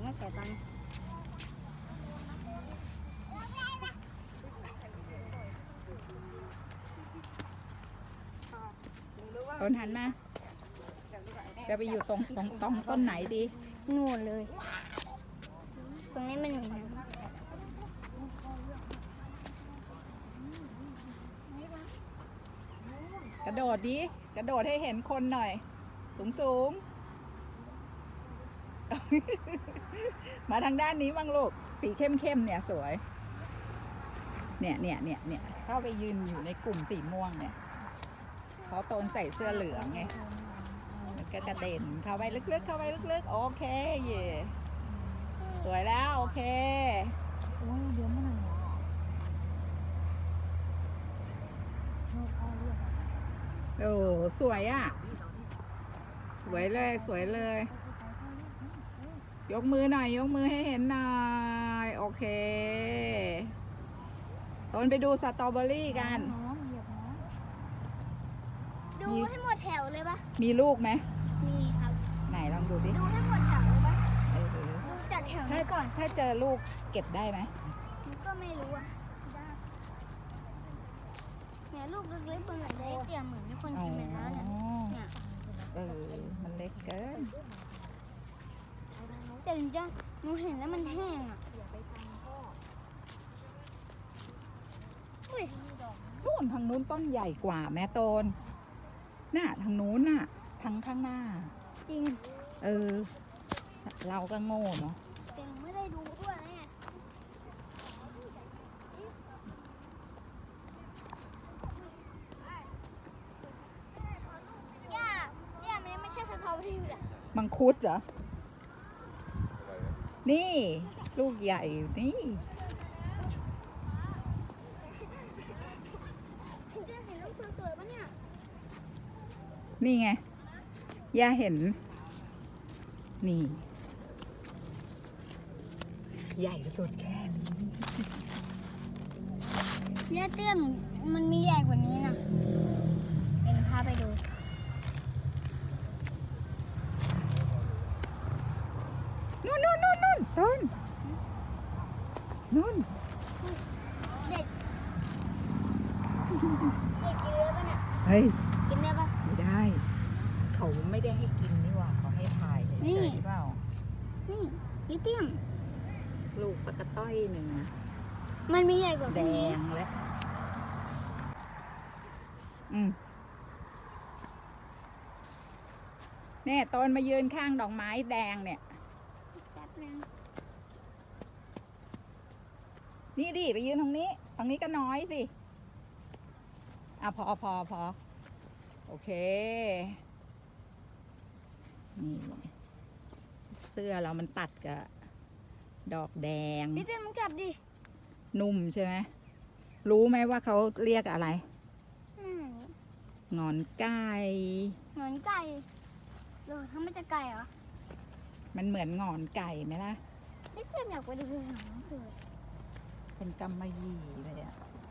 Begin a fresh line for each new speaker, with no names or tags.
ไม่แก่ตังค์
ต้นหันมา จะไปอยู่ตรงตรงตรงต้นไหนดี
นู่นเลย ตรงนี้มันมีน้
กระโดดดิ กระโดดให้เห็นคนหน่อย สูงสูง มาทางด้านนี้บ้างลูก สีเข้มเข้มเนี่ยสวย เนี่ยเนี่ยเนี่ยเนี่ยเข้าไปยืนอยู่ในกลุ่มสีม่วงเนี่ยเขาโตนใส่เสื้อเหลืองไง มันก็จะเด่นเข้าไปลึกๆ เข้าไปลึกๆ โอเค เย่สวยแล้ว โอเค
โอ้ยเดี๋ยวมันหน่อยชอบอ้อเลือด
โอ้สวยอะ สวยเลย สวยเลย ยกมือหน่อย ยกมือให้เห็นหน่อย โอเคต้นไปดูสตรอเบอรี่กัน
น้องเหยียบน้อง
ดู
มี
ให้หมดแถวเลยปะ
มีลูกไหม
มีครับ
ไหนลองดูดิ
ดูให้หมดแถวเลยปะ
เออ
ดูจากแถว
ถ้า
นี้ก่อน
ถ้าเจอลูกเก็บได้ไหม
มันก็ไม่รู้อะเนี่ยลูกเล็กๆมันเหมือนได้เตี่ยเหมือนมีคน
อ๋อ
กินไปแล้วเนี่ยเนี่ย
เออ มันเล็กเกิน
แต่หนูจะหนูเห็นแล้วมันแห้งอะอุ้ย
นู่นทางนู้นต้นใหญ่กว่าแม่โตนน่ะทางนู้นน่ะทางข้างหน้า
จริง
เออ เราก็โง่เนาะ
แต่หนูไม่ได้ดูด้วยนะเนี่ยย่าย่ามันยังไม่ใช่สตรอเบอรี่เลย
มังคุดเหรอ นี่ ลูกใหญ่อยู่นี่
เห็นลูกสวยๆปะเนี่ย
นี่ไง ย่าเห็น นี่ ใหญ่สุดแค่นี้
เนี่ยเตี้ยมมันมีใหญ่กว่านี้นะเป็นพาไปดู
นู่นนู่นนู่นนู่น ต้นนู่น
เด็กเด็กกินได้ปะเนี่ย
เฮ้ย
กินได้ปะ
ไม่ได้ เขาไม่ได้ให้กินนี่หว่าเขาให้ถ่ายเฉ
นี่
ยๆเปล่า
นี่ลิเตี้ยม
ลูกปลากระต้อยหนึ่ง
มันมีใหญ่กว่าพ
แด
วกนี้
งแล้วอืมเนี่ยต้นมายืนข้างดอกไม้แดงเนี่ย
แป๊บ นึง
นี่ดิไปยืนตรงนี้ตรงนี้ก็น้อยสิอะพอพอพอโอเค นี่ เสื้อเรามันตัดกับดอกแดง
ลิเตี้ยมมึงจับดิ
นุ่มใช่ไหม รู้ไหมว่าเขาเรียกอะไร
อืม
งอนไก่
เหมือนไก่เออทำไมจะไก่เหรอ
มันเหมือนงอนไก่ไหมล่ะ
ลิเตี้ยมอยากไปดูหนังสือ
เป็นกำมะหยี่เลยอะ